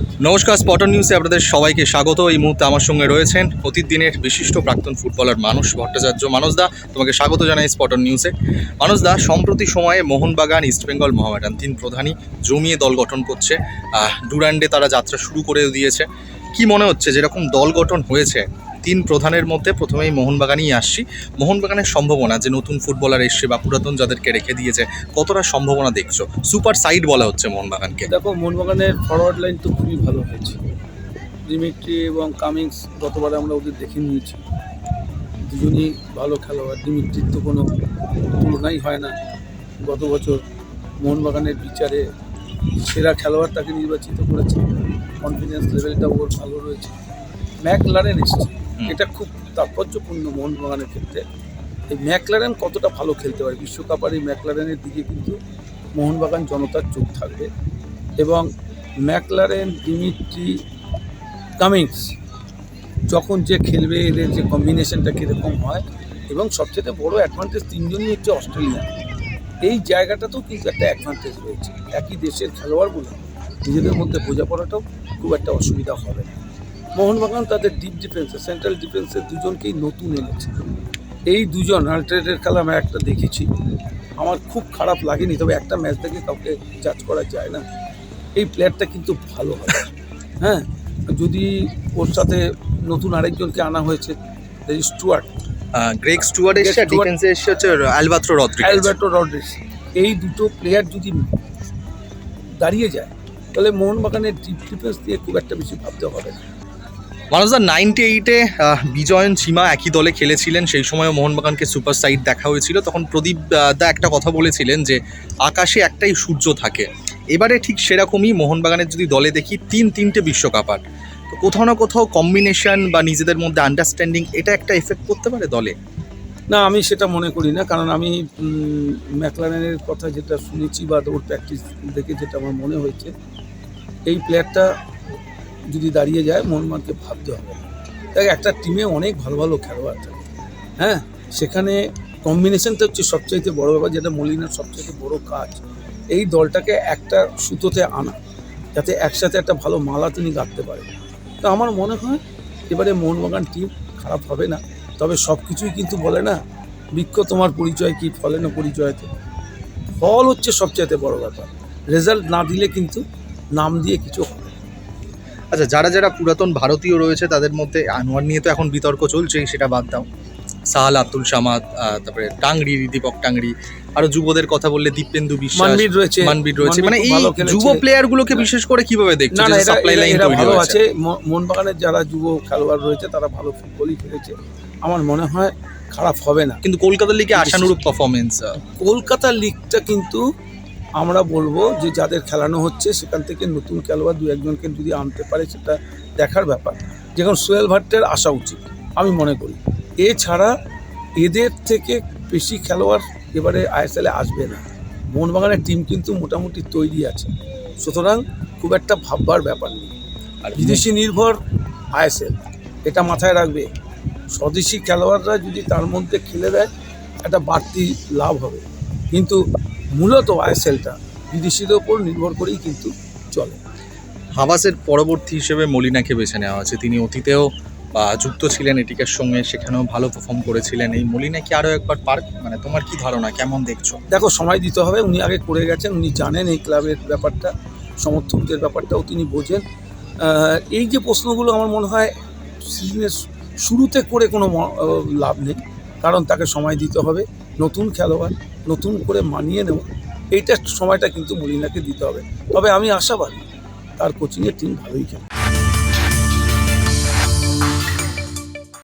নমস্কার, স্পটন নিউজে আপনাদের সবাইকে স্বাগত। এই মুহূর্তে আমার সঙ্গে রয়েছেন অতীত দিনের বিশিষ্ট প্রাক্তন ফুটবলার মানুষ ভট্টাচার্য। মানসদা তোমাকে স্বাগত জানাই স্পটন নিউজে। মানসদা সম্প্রতি সময়ে মোহনবাগান ইস্টবেঙ্গল মহামেডান তিন প্রধানই জমিয়ে দল গঠন করছে। ডুরান্ডে তারা যাত্রা শুরু করে দিয়েছে। কি মনে হচ্ছে, যেরকম দল গঠন হয়েছে তিন প্রধানের মধ্যে প্রথমেই মোহনবাগানই আসছি। মোহনবাগানের সম্ভাবনা যে নতুন ফুটবলার এসছে বা পুরাতন যাদেরকে রেখে দিয়েছে কতটা সম্ভাবনা দেখছ? সুপার সাইড বলা হচ্ছে মোহনবাগানকে। দেখো, মোহনবাগানের ফরওয়ার্ড লাইন তো খুবই ভালো হয়েছে। ডিমিট্রি এবং কামিংস গতবার আমরা ওদের দেখে নিয়েছি। দুজনই ভালো খেলোয়াড়, ডিমিট্রির তো কোনো তুলনাই হয় না। গত বছর মোহনবাগানের বিচারে সেরা খেলোয়াড় তাকে নির্বাচিত করেছে। কনফিডেন্স লেভেলটা ওর ভালো রয়েছে। ম্যাকলারেন এসছে। হুম। এটা খুব তাৎপর্যপূর্ণ মোহনবাগানের ক্ষেত্রে। এই ম্যাকলারেন কতটা ভালো খেলতে পারে? বিশ্বকাপ আর এই ম্যাকলারেনের দিকে কিন্তু মোহনবাগান জনতার চোখ থাকবে। এবং ম্যাকলারেন, ডিমিট্রি কামিংস যখন যে খেলবে, এদের যে কম্বিনেশনটা কীরকম হয় এবং সবচেয়ে বড় অ্যাডভান্টেজ তিনজনই হচ্ছে অস্ট্রেলিয়া। এই জায়গাটাতেও কিন্তু একটা অ্যাডভান্টেজ রয়েছে। একই দেশের খেলোয়াড় বলে নিজেদের মধ্যে বোঝাপড়াটাও খুব একটা অসুবিধা হবে না। মোহনবাগান তাদের ডিপ ডিফেন্সে সেন্ট্রাল ডিফেন্সের দুজনকেই নতুন এনেছে। এই দুজন আল্ট্রেটের খেলা আমি একটা দেখেছি। আমার খুব খারাপ লাগেনি তবে একটা ম্যাচ দেখে কাউকে জাজ করা যায় না। এই প্লেয়ারটা কিন্তু ভালো হবে হ্যাঁ যদি ওর সাথে নতুন আরেকজনকে আনা হয়েছে স্টুয়ার্ট গ্রেগ স্টুয়ার্ট Stewart- ডিফেন্সে এসছে হচ্ছে অ্যালবাত্রো রদ্রিগেজ অ্যালবার্টো রড্রিস এই দুটো প্লেয়ার যদি দাঁড়িয়ে যায় তাহলে মোহনবাগানের ডিপ ডিফেন্স দিয়ে খুব একটা বেশি ভাবতে হবে না। মানুষদা নাইনটি এইটে বিজয়ন সীমা একই দলে খেলেছিলেন। সেই সময় মোহনবাগানকে সুপার সাইড দেখা হয়েছিল। তখন প্রদীপ দা একটা কথা বলেছিলেন যে, আকাশে একটাই সূর্য থাকে। এবারে ঠিক সেরকমই মোহনবাগানের যদি দলে দেখি, তিন তিনটে বিশ্বকাপ আর। তো কোথাও না কোথাও কম্বিনেশন বা নিজেদের মধ্যে আন্ডারস্ট্যান্ডিং এটা একটা এফেক্ট করতে পারে দলে? না, আমি সেটা মনে করি না। কারণ আমি ম্যাকলারেনের কথা যেটা শুনেছি বা ওর প্র্যাকটিস দেখে যেটা আমার মনে হয়েছে, এই প্লেয়ারটা যদি দাঁড়িয়ে যায় মোহনবাগানকে ভাবতে হবে। না দেখ, একটা টিমে অনেক ভালো ভালো খেলোয়াড় থাকে। হ্যাঁ? সেখানে কম্বিনেশনটা হচ্ছে সবচাইতে বড় ব্যাপার, যেটা মলিনার সবচাইতে বড় কাজ। এই দলটাকে একটা সুতোতে আনা, যাতে একসাথে একটা ভালো মালা তিনি গাঁথতে পারেন তো আমার মনে হয়, এবারে মোহনবাগান টিম খারাপ হবে না। তবে সব কিছুই কিন্তু বলে না, বৃক্ষ তোমার পরিচয় কি ফলে না পরিচয়তে ফল হচ্ছে সবচাইতে বড় ব্যাপার। রেজাল্ট না দিলে কিন্তু নাম দিয়ে কিছু না। আচ্ছা যারা যারা পুরাতন ভারতীয় রয়েছে তাদের মধ্যে আনোয়ার নিয়ে তো এখন বিতর্ক চলছেই সেটা বাদ দাও। সাহাল আব্দুল সামাদ তারপরে টাংরি দীপক টাংরি আরও যুবদের কথা বললে দীপেন্দু বিশ্বাস মানবীর রয়েছে মানবির রয়েছে। মানে এই যুব প্লেয়ার গুলোকে বিশেষ করে কীভাবে দেখছ না সাপ্লাই লাইন তৈরি আছে। মোহনবাগানের যারা যুব খেলোয়াড় রয়েছে তারা ভালো ফুটবলই খেলেছে। আমার মনে হয় খারাপ হবে না। কিন্তু কলকাতা লিগে আশানুরূপ পারফরমেন্স কলকাতা লিগটা কিন্তু আমরা বলব যে যাদের খেলানো হচ্ছে, সেখান থেকে নতুন খেলোয়াড় দু একজনকে যদি আনতে পারে, সেটা দেখার ব্যাপার। যেমন সোহেল ভাট্টের আসা উচিত, আমি মনে করি। এছাড়া এদের থেকে বেশি খেলোয়াড় এবারে আইএসএলে আসবে না। মোহনবাগানের টিম কিন্তু মোটামুটি তৈরি আছে। সুতরাং খুব একটা ভাববার ব্যাপার নেই। আর বিদেশি নির্ভর আইএসএল, এটা মাথায় রাখবে। স্বদেশি খেলোয়াড়রা যদি তার মধ্যে খেলে দেয়, একটা বাড়তি লাভ হবে। কিন্তু মূলত আইএসএলটা বিদেশিদের ওপর নির্ভর করেই কিন্তু চলে। হাবাসের পরবর্তী হিসেবে মলিনাকে বেছে নেওয়া হয়েছে। তিনি অতীতেও বা যুক্ত ছিলেন এটিকার সঙ্গে সেখানেও ভালো পারফর্ম করেছিলেন। এই মলিনা কি আরও একবার পার্ক মানে তোমার কি ধারণা কেমন দেখছ? দেখো সময় দিতে হবে। উনি আগে করে গেছেন উনি জানেন এই ক্লাবের ব্যাপারটা সমর্থকদের ব্যাপারটাও তিনি বোঝেন। এই যে প্রশ্নগুলো আমার মনে হয় সিজনের শুরুতে করে কোনো লাভ নেই। কারণ তাকে সময় দিতে হবে। নতুন খেলোয়াড়, নতুন করে মানিয়ে নেওয়া, এইটা সময়টা কিন্তু মলিনাকে দিতে হবে। তবে আমি আশাবাদী, তার কোচিংয়ের টিম ভালোই খেলে